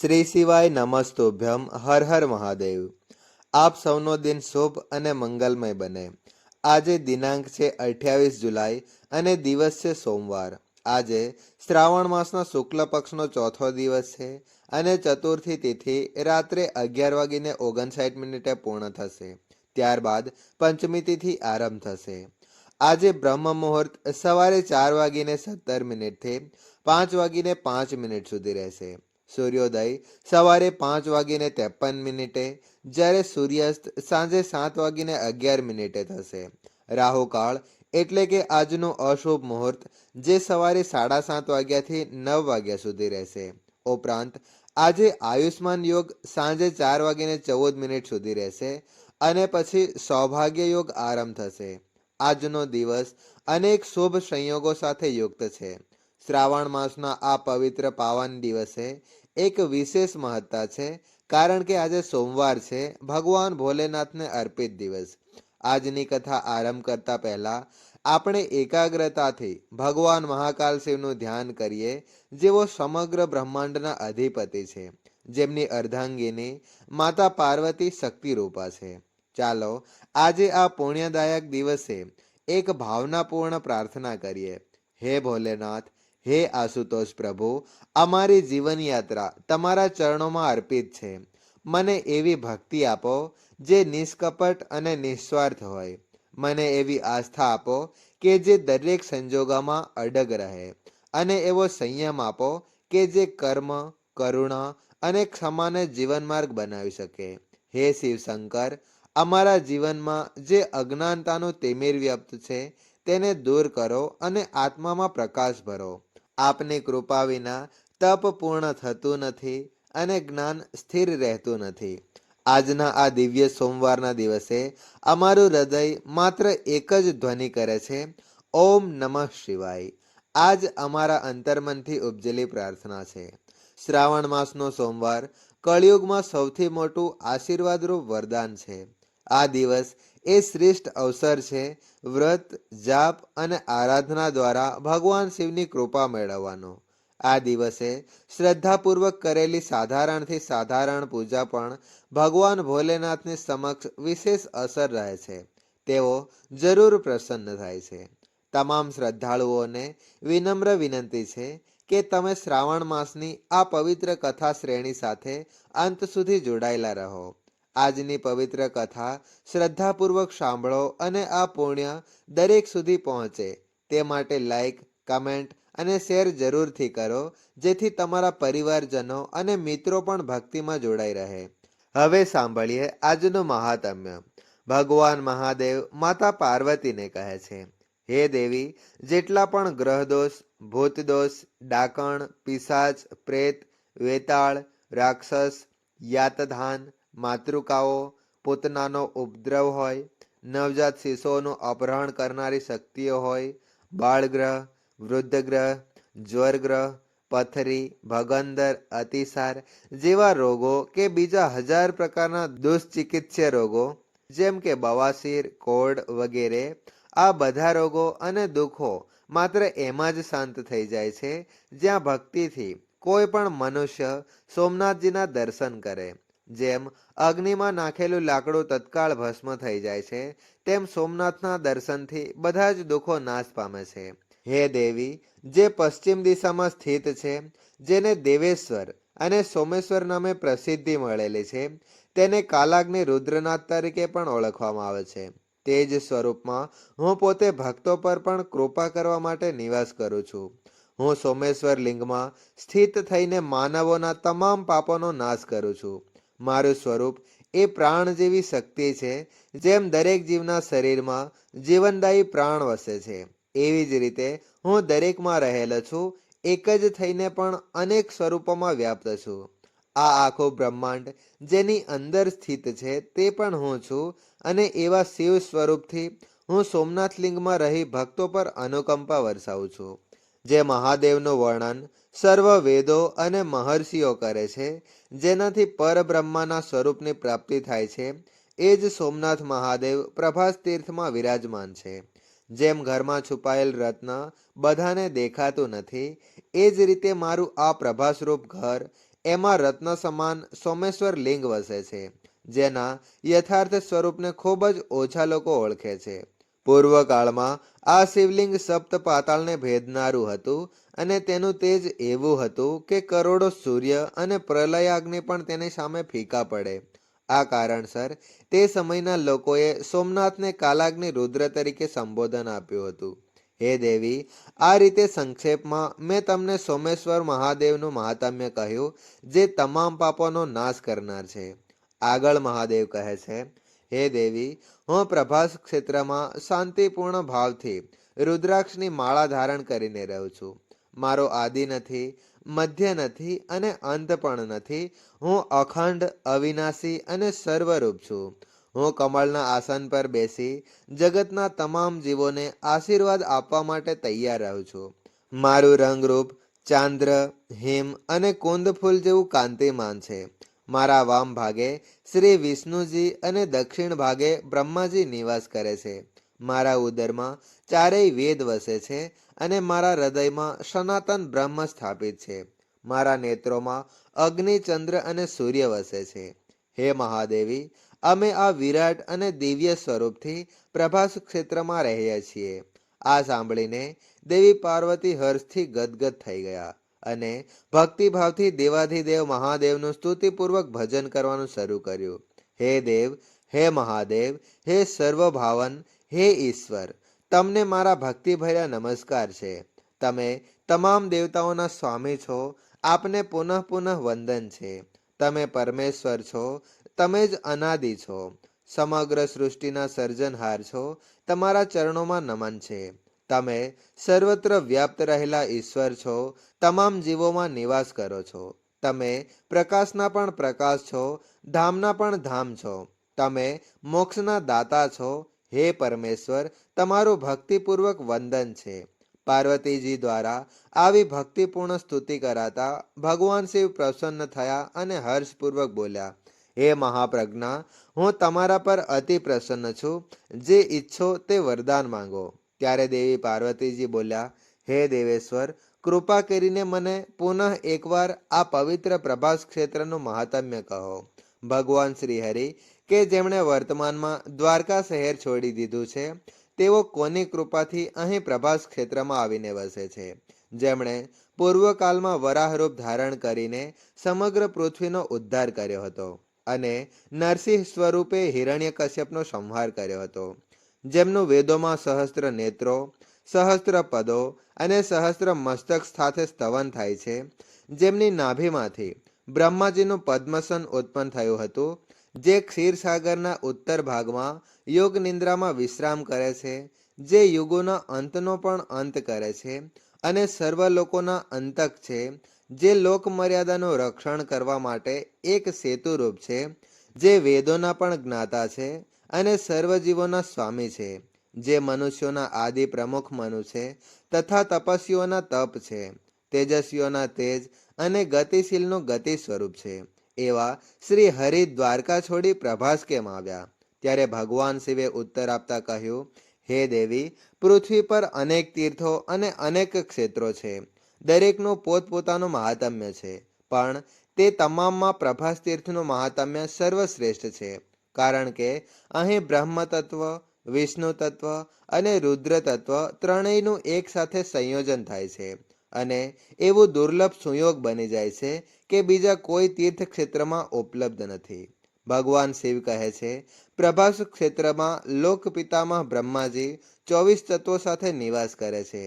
શ્રી શિવાય નમસ્તુભ્યમ હર હર મહાદેવ. આપ સૌનો દિન શુભ અને મંગલમય બને. આજે દિનાંક છે અઠ્યાવીસ જુલાઈ અને દિવસ છે સોમવાર. આજે શ્રાવણ માસના શુક્લ પક્ષનો ચોથો દિવસ છે અને ચતુર્થી તિથિ રાત્રે અગિયાર વાગીને ઓગણસાઠ મિનિટે પૂર્ણ થશે. ત્યારબાદ પંચમી તિથિ આરંભ થશે. આજે બ્રહ્મ મુહૂર્ત સવારે ચાર વાગીને સત્તર મિનિટથી પાંચ વાગીને પાંચ મિનિટ સુધી રહેશે. સૂર્યોદય સવારે પાંચ વાગીને ત્રેપન મિનિટે, જ્યારે સૂર્યાસ્ત સાંજે સાત વાગીને અગિયાર મિનિટે થશે. રાહુકાળ એટલે કે આજનું અશુભ મુહૂર્ત, જે સવારે સાડા સાત વાગ્યાથી નવ વાગ્યા સુધી રહેશે. ઉપરાંત, આજે આયુષ્માન યોગ સાંજે ચાર વાગીને ચૌદ મિનિટ સુધી રહેશે અને પછી સૌભાગ્ય યોગ આરંભ થશે. આજનો દિવસ અનેક શુભ સંયોગો સાથે યુક્ત છે. શ્રાવણ માસના આ પવિત્ર પાવન દિવસે એક વિશેષ મહત્તા છે, કારણ કે આજે સોમવાર છે, ભગવાન ભોલેનાથને અર્પિત દિવસ. આજની કથા આરંભ કરતા પહેલા આપણે એકાગ્રતાથી ભગવાન મહાકાલ શિવનું ધ્યાન કરીએ, જેઓ સમગ્ર બ્રહ્માંડના અધિપતિ છે. જેમની અર્ધાંગીની માતા પાર્વતી શક્તિરૂપા છે. ચાલો, આજે આ પુણ્યદાયક દિવસે એક ભાવનાપૂર્ણ પ્રાર્થના કરીએ. હે ભોલેનાથ હે આશુતોષ પ્રભુ, અમારી જીવનયાત્રા તમારા ચરણોમાં અર્પિત છે. મને એવી ભક્તિ આપો, જે નિષ્કપટ અને નિસ્વાર્થ હોય. મને એવી આસ્થા આપો, કે જે દરેક સંજોગોમાં અડગ રહે. અને એવો સંયમ આપો, કે જે કર્મ, કરુણા અને ક્ષમાને જીવનમાર્ગ બનાવી શકે. હે શિવશંકર, અમારા જીવનમાં જે અજ્ઞાનતાનું તિમિર વ્યપ્ત છે, તેને દૂર કરો અને આત્મામાં પ્રકાશ ભરો. આપની કૃપા વિના તપ પૂર્ણ થતું નથી અને જ્ઞાન સ્થિર રહેતું નથી. આજના આ દિવ્ય સોમવારના દિવસે અમારું હૃદય માત્ર એક જ ધ્વનિ કરે છે, ઓમ નમઃ શિવાય. આજ અમારા અંતર્મનથી ઉપજેલી પ્રાર્થના છે. શ્રાવણ માસનો સોમવાર કળિયુગમાં સૌથી મોટું આશીર્વાદરૂપ વરદાન છે. આ દિવસ એ શ્રેષ્ઠ અવસર છે. વ્રત, જાપ અને આરાધના દ્વારા ભગવાન શિવની કૃપા મેળવવાનો. આ દિવસે શ્રદ્ધાપૂર્વક કરેલી સાધારણથી સાધારણ પૂજા પણ ભગવાન ભોલેનાથની સમક્ષ વિશેષ અસર રહે છે. તેઓ જરૂર પ્રસન્ન થાય છે. તમામ શ્રદ્ધાળુઓને વિનમ્ર વિનંતી છે કે તમે શ્રાવણ માસની આ પવિત્ર કથા શ્રેણી સાથે અંત સુધી જોડાયેલા રહો. આજની પવિત્ર કથા શ્રદ્ધાપૂર્વક સાંભળો અને આ પુણ્ય દરેક સુધી પહોંચે. તે માટે લાઈક કમેન્ટ અને શેર જરૂરથી કરો, જેથી તમારા પરિવારજનો અને મિત્રો પણ ભક્તિમાં જોડાઈ રહે. હવે સાંભળીએ આજનું મહાત્મ્ય. ભગવાન મહાદેવ માતા પાર્વતીને કહે છે, હે દેવી, જેટલા પણ ગ્રહદોષ, ભૂતદોષ, ડાકણ, પિશાચ, પ્રેત, વેતાળ, રાક્ષસ, યાતધાન માતૃકાઓ, પોતનાનો ઉપદ્રવ હોય, નવજાત શિશુઓનું અપહરણ કરનારી શક્તિઓ હોય, બાળગ્રહ, વૃદ્ધગ્રહ જ્વરગ્રહ પથરી, ભગંદર, અતિસાર જેવા રોગો કે બીજા હજાર પ્રકારના દુષ્ચિકિત્સ્ય રોગો, જેમ કે બવાસીર, કોડ વગેરે, આ બધા રોગો અને દુઃખો માત્ર એમાં જ શાંત થઈ જાય છે જ્યાં ભક્તિથી કોઈ પણ મનુષ્ય સોમનાથજીના દર્શન કરે. જેમ અગ્નિમાં નાખેલું લાકડું તત્કાળ ભસ્મ થઈ જાય છે, તેમ સોમનાથના દર્શનથી બધા જ દુઃખો નાશ પામે છે. હે દેવી, જે પશ્ચિમ દિશામાં સ્થિત છે, જેને દેવેશ્વર અને સોમેશ્વર નામે પ્રસિદ્ધિ મળેલી છે, તેને કાલાગ્નિ રુદ્રનાથ તરીકે પણ ઓળખવામાં આવે છે. તે જ સ્વરૂપમાં હું પોતે ભક્તો પર પણ કૃપા કરવા માટે નિવાસ કરું છું. હું સોમેશ્વર લિંગમાં સ્થિત થઈને માનવોના તમામ પાપોનો નાશ કરું છું. મારું સ્વરૂપ એ પ્રાણ જેવી શક્તિ છે, જેમ દરેક જીવના શરીરમાં જીવનદાયી પ્રાણ વસે છે. એવી જ રીતે હું દરેકમાં રહેલો છું, એક જ થઈને પણ અનેક સ્વરૂપોમાં વ્યાપ્ત છું. આ આખું બ્રહ્માંડ જેની અંદર સ્થિત છે તે પણ હું છું અને એવા શિવ સ્વરૂપથી હું સોમનાથ લિંગમાં રહી ભક્તો પર અનુકંપા વરસાવું છું. જે મહાદેવનું વર્ણન સર્વ વેદો અને મહર્ષિઓ કરે છે, જેનાથી પરબ્રહ્માના સ્વરૂપની પ્રાપ્તિ થાય છે, એ જ સોમનાથ મહાદેવ પ્રભાસ તીર્થમાં વિરાજમાન છે. જેમ ઘરમાં છુપાયેલ રત્ન બધાને દેખાતું નથી, એ જ રીતે મારું આ પ્રભાસરૂપ ઘર એમાં રત્ન સમાન સોમેશ્વર લિંગ વસે છે, જેના યથાર્થ સ્વરૂપને ખૂબ જ ઓછા લોકો ઓળખે છે. પૂર્વકાળમાં આ શિવલિંગ સપ્ત પાતાળને ભેદનારું હતું અને તેનું તેજ એવું હતું કે કરોડો સૂર્ય અને પ્રલયાગ્નિ પણ તેની સામે ફીકા પડે. આ કારણસર તે સમયના લોકોએ સોમનાથને કાલાગ્નિ રુદ્ર તરીકે સંબોધન આપ્યું હતું. હે દેવી, આ રીતે સંક્ષેપમાં મેં તમને સોમેશ્વર મહાદેવનું મહાત્મ્ય કહ્યું, જે તમામ પાપોનો નાશ કરનાર છે. આગળ મહાદેવ કહે છે હે દેવી, હું પ્રભાસ ક્ષેત્રમાં શાંતિપૂર્ણ ભાવથી રુદ્રાક્ષની માળા ધારણ કરીને રહું છું. મારો આદિ નથી, મધ્ય નથી અને અંત પણ નથી. હું અખંડ, અવિનાશી અને સર્વરૂપ છું. હું કમળના આસન પર બેસી જગતના તમામ જીવોને આશીર્વાદ આપવા માટે તૈયાર રહું છું. મારું રંગરૂપ ચાંદ્ર, હિમ અને કુંદ ફૂલ જેવું કાંતિમાન છે. મારા વામ ભાગે શ્રી વિષ્ણુજી અને દક્ષિણ ભાગે બ્રહ્માજી નિવાસ કરે છે. મારા ઉદરમાં ચારેય વેદ વસે છે અને મારા હૃદયમાં સનાતન બ્રહ્મ સ્થાપિત છે. મારા નેત્રોમાં અગ્નિ, ચંદ્ર અને સૂર્ય વસે છે. હે મહાદેવી, અમે આ વિરાટ અને દિવ્ય સ્વરૂપથી પ્રભાસ ક્ષેત્રમાં રહીએ છીએ. આ સાંભળીને દેવી પાર્વતી હર્ષથી ગદગદ થઈ ગયા. અને ભક્તિભાવથી દેવાધિદેવ મહાદેવનું સ્તુતિપૂર્વક ભજન કરવાનું શરૂ કર્યું. હે દેવ, હે મહાદેવ, હે સર્વભાવન, હે ઈશ્વર, તમને મારા ભક્તિભર્યા નમસ્કાર છે. તમે તમામ દેવતાઓના સ્વામી છો, આપને પુનઃ પુનઃ વંદન છે. તમે પરમેશ્વર છો, તમે જ અનાદિ છો. સમગ્ર સૃષ્ટિના સર્જનહાર છો, તમારા ચરણોમાં નમન છે. તમે સર્વત્ર વ્યાપ્ત રહેલા ઈશ્વર છો, તમામ જીવોમાં નિવાસ કરો છો. તમે પ્રકાશના પણ પ્રકાશ છો, ધામના પણ ધામ છો. તમે મોક્ષના દાતા છો. હે પરમેશ્વર, તમારું ભક્તિપૂર્વક વંદન છે. પાર્વતીજી દ્વારા આવી ભક્તિપૂર્ણ સ્તુતિ કરાતા ભગવાન શિવ પ્રસન્ન થયા અને હર્ષપૂર્વક બોલ્યા, હે મહાપ્રજ્ઞા, હું તમારા પર અતિ પ્રસન્ન છું. જે ઈચ્છો તે વરદાન માંગો. ત્યારે દેવી પાર્વતીજી બોલ્યા, હે દેવેશ્વર, કૃપા કરીને મને પુનઃ એકવાર આ પવિત્ર પ્રભાસ ક્ષેત્રનું મહાત્મ્ય કહો. ભગવાન શ્રી હરિ કે જેમણે વર્તમાનમાં દ્વારકા શહેર છોડી દીધું છે, તેઓ કોની કૃપાથી અહીં પ્રભાસ ક્ષેત્રમાં આવીને વસે છે? જેમણે પૂર્વકાલમાં વરાહરૂપ ધારણ કરીને સમગ્ર પૃથ્વીનો ઉદ્ધાર કર્યો હતો અને નરસિંહ સ્વરૂપે હિરણ્યકશ્યપનો સંહાર કર્યો હતો. જેમનું વેદોમાં સહસ્ત્ર નેત્રો, સહસ્ત્ર પદો અને સહસ્ત્ર મસ્તક સાથે સ્તવન થાય છે, જેમની નાભીમાંથી બ્રહ્માજીનું પદ્મસન ઉત્પન્ન થયું હતું, જે ક્ષીરસાગરના ઉત્તર ભાગમાં યોગ નિંદ્રામાં વિશ્રામ કરે છે, જે યુગોના અંતનો પણ અંત કરે છે અને સર્વ લોકોના અંતક છે, જે લોકમર્યાદાનું રક્ષણ કરવા માટે એક સેતુરૂપ છે, જે વેદોના પણ જ્ઞાતા છે અને સર્વજીવોના સ્વામી છે, જે મનુષ્યોના આદિ પ્રમુખ મનુ છે તથા તપસ્વીઓના તપ છે, તેજસ્વીઓના તેજ અને ગતિશીલનું ગતિ સ્વરૂપ છે. એવા શ્રી હરિ દ્વારકા છોડી પ્રભાસ કેમ આવ્યા? ત્યારે ભગવાન શિવે ઉત્તર આપતા કહ્યું, હે દેવી, પૃથ્વી પર અનેક તીર્થો અને અનેક ક્ષેત્રો છે. દરેકનું પોતપોતાનું મહાત્મ્ય છે, પણ તે તમામમાં પ્રભાસ તીર્થનું મહાત્મ્ય સર્વશ્રેષ્ઠ છે. કારણ કે અહીં બ્રહ્મ તત્વ વિષ્ણુ તત્વ અને રુદ્ર તત્વ ત્રણેયનું એક સાથે સંયોજન થાય છે અને એવું દુર્લભ સુયોગ બની જાય છે કે બીજા કોઈ તીર્થ ક્ષેત્રમાં ઉપલબ્ધ નથી. ભગવાન શિવ કહે છે, પ્રભાસ ક્ષેત્રમાં લોકપિતામાં બ્રહ્માજી ચોવીસ તત્વો સાથે નિવાસ કરે છે.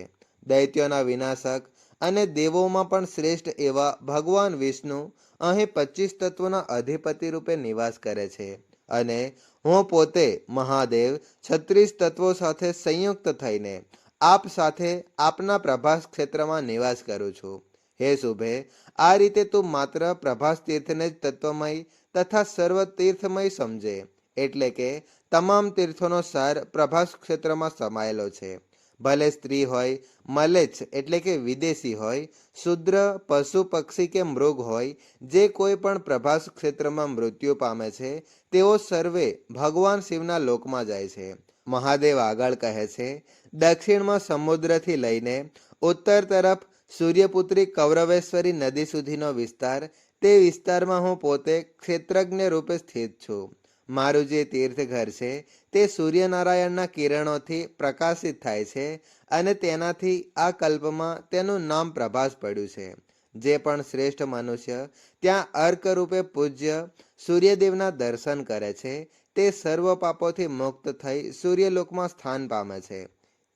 દૈત્યોના વિનાશક અને દેવોમાં પણ શ્રેષ્ઠ એવા ભગવાન વિષ્ણુ અહીં પચીસ તત્વોના અધિપતિ રૂપે નિવાસ કરે છે. અને હું પોતે મહાદેવ છત્રીસ તત્વો સાથે સંયુક્ત થઈને આપ સાથે આપના પ્રભાસ ક્ષેત્રમાં નિવાસ કરું છું. હે શુભે, આ રીતે તું માત્ર પ્રભાસ તીર્થને જ તત્વમય તથા સર્વ તીર્થમય સમજે, એટલે કે તમામ તીર્થોનો સાર પ્રભાસ ક્ષેત્રમાં સમાયેલો છે. ભલે સ્ત્રી હોય, મલેચ્છ એટલે કે વિદેશી હોય, શુદ્ર, પશુ, પક્ષી કે મૃગ હોય, જે કોઈ પણ પ્રભાસ ક્ષેત્રમાં મૃત્યુ પામે છે, તેઓ સર્વે ભગવાન શિવના લોકમાં જાય છે. મહાદેવ આગળ કહે છે, દક્ષિણમાં સમુદ્રથી લઈને ઉત્તર તરફ સૂર્યપુત્રી કૌરવેશ્વરી નદી સુધીનો વિસ્તાર, તે વિસ્તારમાં હું પોતે ક્ષેત્રજ્ઞ રૂપે સ્થિત છું. મારું જે તીર્થ ઘર છે, તે સૂર્યનારાયણના કિરણોથી પ્રકાશિત થાય છે અને તેનાથી આ કલ્પમાં તેનું નામ પ્રભાસ પડ્યું છે. જે પણ શ્રેષ્ઠ મનુષ્ય ત્યાં અર્ક રૂપે પૂજ્ય સૂર્યદેવના દર્શન કરે છે, તે સર્વ પાપોથી મુક્ત થઈ સૂર્યલોકમાં સ્થાન પામે છે.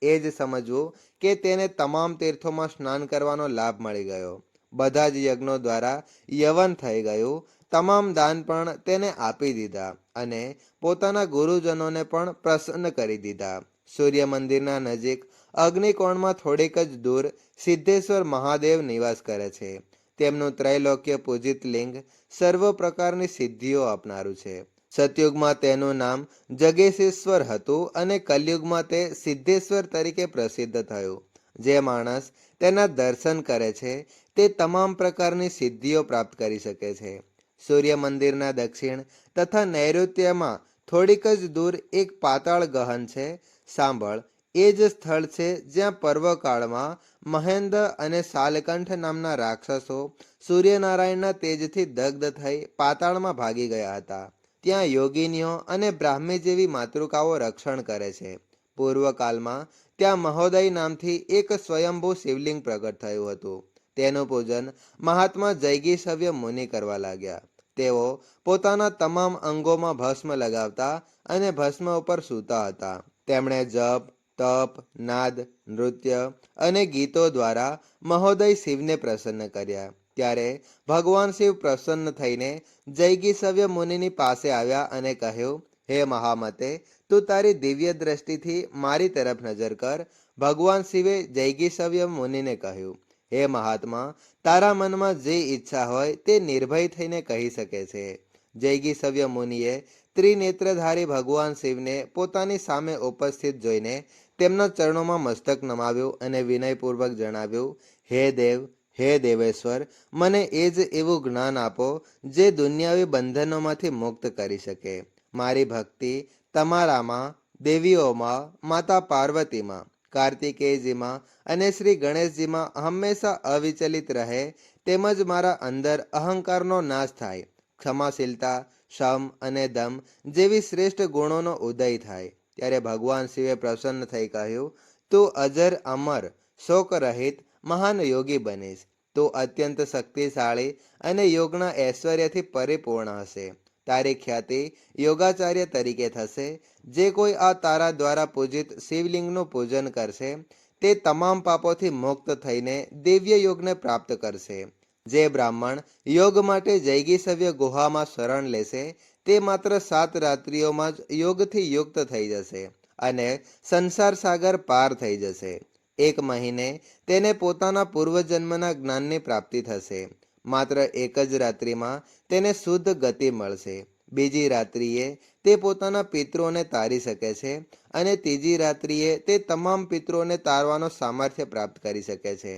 એ જ સમજવું કે તેને તમામ તીર્થોમાં સ્નાન કરવાનો લાભ મળી ગયો. બધા જ યજ્ઞો દ્વારા યવન થઈ ગયું તમામ દાન પણ તેને આપી દીધા અને પોતાના ગુરુજનોને પણ પ્રસન્ન કરી દીધા. સૂર્ય મંદિરના નજીક અગ્નિકોણમાં થોડીક જ દૂર સિદ્ધેશ્વર મહાદેવ નિવાસ કરે છે. તેમનું ત્રૈલોક્ય પૂજિત લિંગ સર્વ પ્રકારની સિદ્ધિઓ આપનારું છે. સતયુગમાં તેનું નામ જગેશેશ્વર હતું અને કલયુગમાં તે સિદ્ધેશ્વર તરીકે પ્રસિદ્ધ થયું. જે માણસ તેના દર્શન કરે છે તે તમામ પ્રકારની સિદ્ધિઓ પ્રાપ્ત કરી શકે છે. સૂર્ય મંદિરના દક્ષિણ તથા નૈઋત્યમાં થોડીક જ દૂર એક પાતાળ ગહન છે. સાંભળ, એ જ સ્થળ છે જ્યાં પર્વકાળમાં મહેન્દ્ર અને શાલકંઠ નામના રાક્ષસો સૂર્યનારાયણના તેજથી દગ્ધ થઈ પાતાળમાં ભાગી ગયા હતા. ત્યાં યોગિનીઓ અને બ્રાહ્મી જેવી માતૃકાઓ રક્ષણ કરે છે. પૂર્વકાલમાં ત્યાં મહોદય નામથી એક સ્વયંભૂ શિવલિંગ પ્રગટ થયું હતું. તેનું પૂજન મહાત્મા જૈગી સવ્ય મુનિ કરવા લાગ્યા. તેઓ પોતાના તમામ અંગોમાં ભસ્મ લગાવતા અને ભસ્મ ઉપર સૂતા હતા. તેમણે જપ, તપ, નાદ, નૃત્ય અને ગીતો દ્વારા મહોદય શિવને પ્રસન્ન કર્યા. ત્યારે ભગવાન શિવ પ્રસન્ન થઈને જૈગી સવ્ય મુનિની પાસે આવ્યા અને કહ્યું, હે મહામતે, તું તારી દિવ્ય દ્રષ્ટિથી મારી તરફ નજર કર. ભગવાન શિવે જૈગી સવ્ય મુનિને કહ્યું હે મહાત્મા, તારા મનમાં જે ઈચ્છા હોય તે નિર્ભય થઈને કહી શકે છે. જૈગી સવ્ય મુનિએ ત્રિનેત્રધારી ભગવાન શિવને પોતાની સામે ઉપસ્થિત જોઈને તેમના ચરણોમાં મસ્તક નમાવ્યું અને વિનયપૂર્વક જણાવ્યું, હે દેવ, હે દેવેશ્વર, મને એ જ એવું જ્ઞાન આપો જે દુનિયાવી બંધનોમાંથી મુક્ત કરી શકે. મારી ભક્તિ તમારામાં, દેવીઓમાં, માતા પાર્વતીમાં. કાર્તિકેયજીમાં અને શ્રી ગણેશજીમાં હંમેશા અવિચલિત રહે તેમજ મારા અંદર અહંકારનો નાશ થાય. ક્ષમાશીલતા, શમ અને દમ જેવી શ્રેષ્ઠ ગુણોનો ઉદય થાય. ત્યારે ભગવાન શિવે પ્રસન્ન થઈ કહ્યું, તું અજર અમર શોક રહિત મહાન યોગી બનીશ. તું અત્યંત શક્તિશાળી અને યોગના ઐશ્વર્યથી પરિપૂર્ણ હશે. તારી ખ્યાતિ યોગાચાર્ય તરીકે થશે. જે કોઈ આ તારા દ્વારા પૂજિત શિવલિંગનું પૂજન કરશે, તે તમામ પાપોથી મુક્ત થઈને દિવ્ય યોગને પ્રાપ્ત કરશે. જે બ્રાહ્મણ યોગ માટે જૈગી સવ્ય ગુહામાં શરણ લેશે, તે માત્ર સાત રાત્રિઓમાં જ યોગથી યુક્ત થઈ જશે અને સંસાર સાગર પાર થઈ જશે. એક મહિને તેને પોતાના પૂર્વજન્મના જ્ઞાનની પ્રાપ્તિ થશે. માત્ર એક જ રાત્રિમાં તેને શુદ્ધ ગતિ મળશે. બીજી રાત્રિએ તે પોતાના પિત્રોને તારી શકે છે અને ત્રીજી રાત્રિએ તે તમામ પિતૃઓને તારવાનો સામર્થ્ય પ્રાપ્ત કરી શકે છે.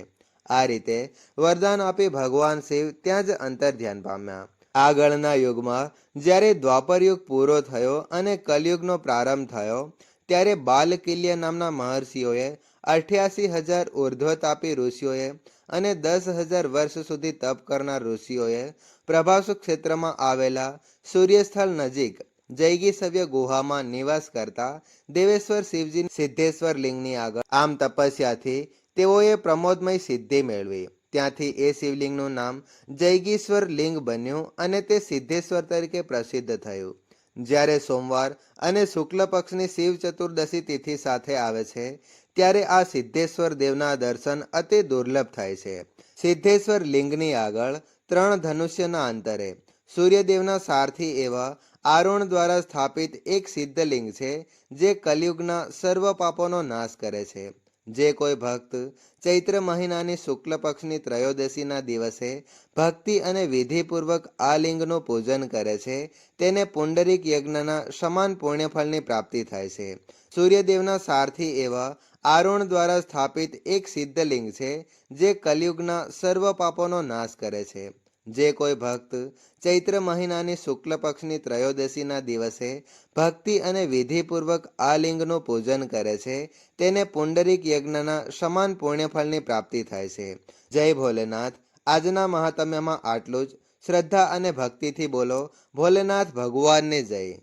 આ રીતે વરદાન આપી ભગવાન શિવ ત્યાં જ અંતર ધ્યાન પામ્યા. આગળના યુગમાં જ્યારે દ્વાપર યુગ પૂરો થયો અને કલયુગનો પ્રારંભ થયો, ત્યારે બાલકિલ્ય નામના મહર્ષિઓએ અઠ્યાસી હજાર ઉર્ધ્વતાપી ઋષિઓએ અને દસ હજાર વર્ષ સુધી તપ કરનાર ઋષિઓએ પ્રભાસુ ક્ષેત્રમાં આવેલા સૂર્યસ્થળ નજીક જૈગી સવ્ય ગુહામાં નિવાસ કરતા દેવેશ્વર શિવજી સિદ્ધેશ્વર લિંગની આગળ આમ તપસ્યાથી તેઓએ પ્રમોદમય સિદ્ધિ મેળવી. ત્યાંથી એ શિવલિંગનું નામ જૈગીશ્વર લિંગ બન્યું અને તે સિદ્ધેશ્વર તરીકે પ્રસિદ્ધ થયું. જ્યારે સોમવાર અને શુક્લ પક્ષની શિવ ચતુર્દશી તિથિ સાથે આવે છે ત્યારે આ સિદ્ધેશ્વર દેવના દર્શન અતિ દુર્લભ થાય છે. સિદ્ધેશ્વર લિંગની આગળ ત્રણ ધનુષ્યના અંતરે, સૂર્યદેવના સારથી એવા આરોણ દ્વારા સ્થાપિત એક સિદ્ધલિંગ છે, જે કલયુગના સર્વ પાપોનો નાશ કરે છે. જે કોઈ ભક્ત ચૈત્ર મહિનાની શુક્લ પક્ષની ત્રયોદશીના દિવસે ભક્તિ અને વિધિપૂર્વક આ લિંગનું પૂજન કરે છે, તેને પુંડરીક યજ્ઞના સમાન પુણ્યફળની પ્રાપ્તિ થાય છે. સૂર્યદેવના સારથી એવા આરોણ દ્વારા સ્થાપિત એક સિદ્ધલિંગ છે, જે કલયુગના સર્વ પાપોનો નાશ કરે છે. જે કોઈ ભક્ત ચૈત્ર મહિનાની શુક્લ પક્ષની ત્રયોદશીના દિવસે ભક્તિ અને વિધિપૂર્વક આ લિંગનું પૂજન કરે છે, તેને પુંડરીક યજ્ઞના સમાન પુણ્યફળની પ્રાપ્તિ થાય છે. જય ભોલેનાથ. આજના મહાત્મ્યમાં આટલું જ. શ્રદ્ધા અને ભક્તિથી બોલો, ભોલેનાથ ભગવાનને જય.